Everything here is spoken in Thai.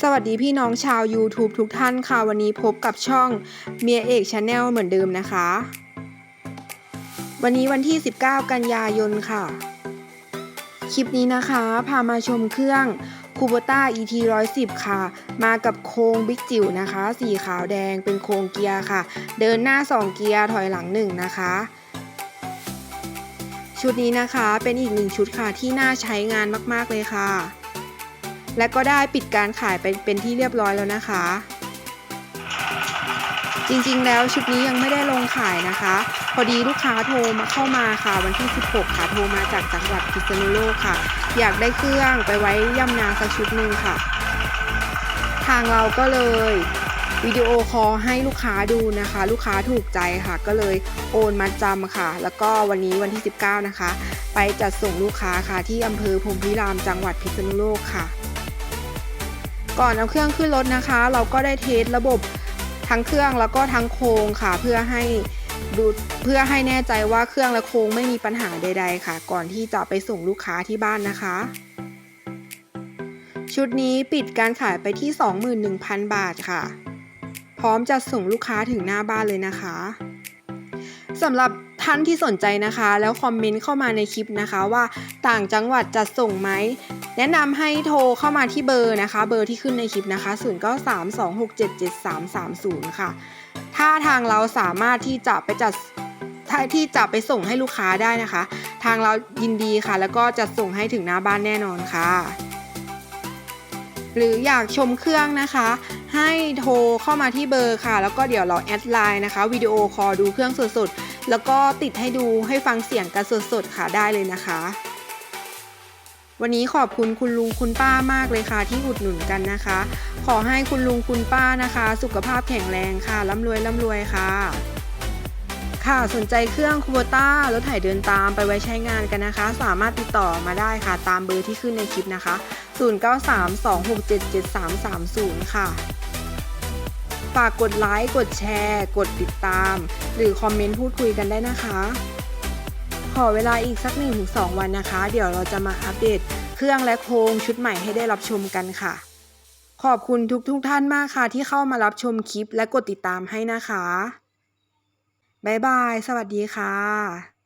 สวัสดีพี่น้องชาว YouTube ทุกท่านค่ะวันนี้พบกับช่องเมียเอกชาแนลเหมือนเดิมนะคะ วันนี้วันที่ 19 กันยายนค่ะ คลิปนี้นะคะ พามาชมเครื่องคูโบต้า ET 110 ค่ะ มากับโครงบิ๊กจิ๋วนะคะ สีขาวแดงเป็นโครงเกียร์ค่ะ เดินหน้า 2 เกียร์ถอยหลัง 1 นะคะชุดนี้นะคะเป็นอีกหนึ่งชุดค่ะที่น่าใช้งานมาก ๆ เลยค่ะ และก็ได้ปิดการขายไปเป็นที่เรียบร้อยแล้วนะคะ จริงๆแล้วชุดนี้ยังไม่ได้ลงขายนะคะ พอดีลูกค้าโทรมาเข้ามาค่ะวันที่ 16 ค่ะโทรมาจากจังหวัดพิษณุโลกค่ะ อยากได้เครื่องไปไว้ย่ำนาสักชุดหนึ่งค่ะ ทางเราก็เลยวิดีโอคอลให้ลูกค้าดูนะคะ ลูกค้าถูกใจค่ะ ก็เลยโอนมาจำค่ะ แล้วก็วันนี้วันที่ 19 นะคะ ไปจัดส่งลูกค้าค่ะที่อำเภอพรมพิรามจังหวัดพิษณุโลกค่ะ ก่อนเอาเครื่องขึ้นรถนะคะ เราก็ได้เทสระบบทั้งเครื่องแล้วก็ทั้งโครงค่ะ เพื่อให้ดูเพื่อให้แน่ใจว่าเครื่องและโครงไม่มีปัญหาใด ๆ ค่ะ ก่อนที่จะไปส่งลูกค้าที่บ้านนะคะ ชุดนี้ปิดการขายไปที่ 21,000 บาทค่ะ พร้อมจะส่งลูกค้าถึงหน้าบ้านเลยนะคะสำหรับ ท่านที่สนใจนะคะ แล้วคอมเมนต์เข้ามาในคลิปนะคะว่าต่างจังหวัดจะส่งไหม แนะนำให้โทรเข้ามาที่เบอร์นะคะ เบอร์ที่ขึ้นในคลิปนะคะ0932677330 ค่ะ ถ้าทางเราสามารถที่จะไปจัดที่จะไปส่งให้ลูกค้าได้นะคะ ทางเรายินดีค่ะ แล้วก็จะส่งให้ถึงหน้าบ้านแน่นอนค่ะ หรืออยากชมเครื่องนะคะ ให้โทรเข้ามาที่เบอร์ค่ะ แล้วก็เดี๋ยวเราแอดไลน์นะคะวิดีโอคอลดูเครื่องสดๆ แล้วก็ติดให้ดูให้ฟังเสียงกันสดๆค่ะได้เลยนะคะ วันนี้ขอบคุณคุณลุงคุณป้ามากเลยค่ะ ที่อุดหนุนกันนะคะ ขอให้คุณลุงคุณป้านะคะ สุขภาพแข็งแรงค่ะร่ำรวยร่ำรวยค่ะ ค่ะสนใจเครื่องคูโบต้ารถไถเดินตามไปไว้ใช้งานกันนะคะ สามารถติดต่อมาได้ค่ะ ตามเบอร์ที่ขึ้นในคลิปนะคะ 0932677330 ค่ะ ฝากกดไลค์กดแชร์ กดติดตาม หรือคอมเมนต์พูดคุยกันได้นะคะ ขอเวลาอีกสัก 1-2 วันนะคะ เดี๋ยวเราจะมาอัปเดตเครื่องและโครงชุดใหม่ให้ได้รับชมกันค่ะ ขอบคุณทุกทุกท่านมากค่ะที่เข้ามารับชมคลิปและกดติดตามให้นะคะ บ๊ายบาย สวัสดีค่ะ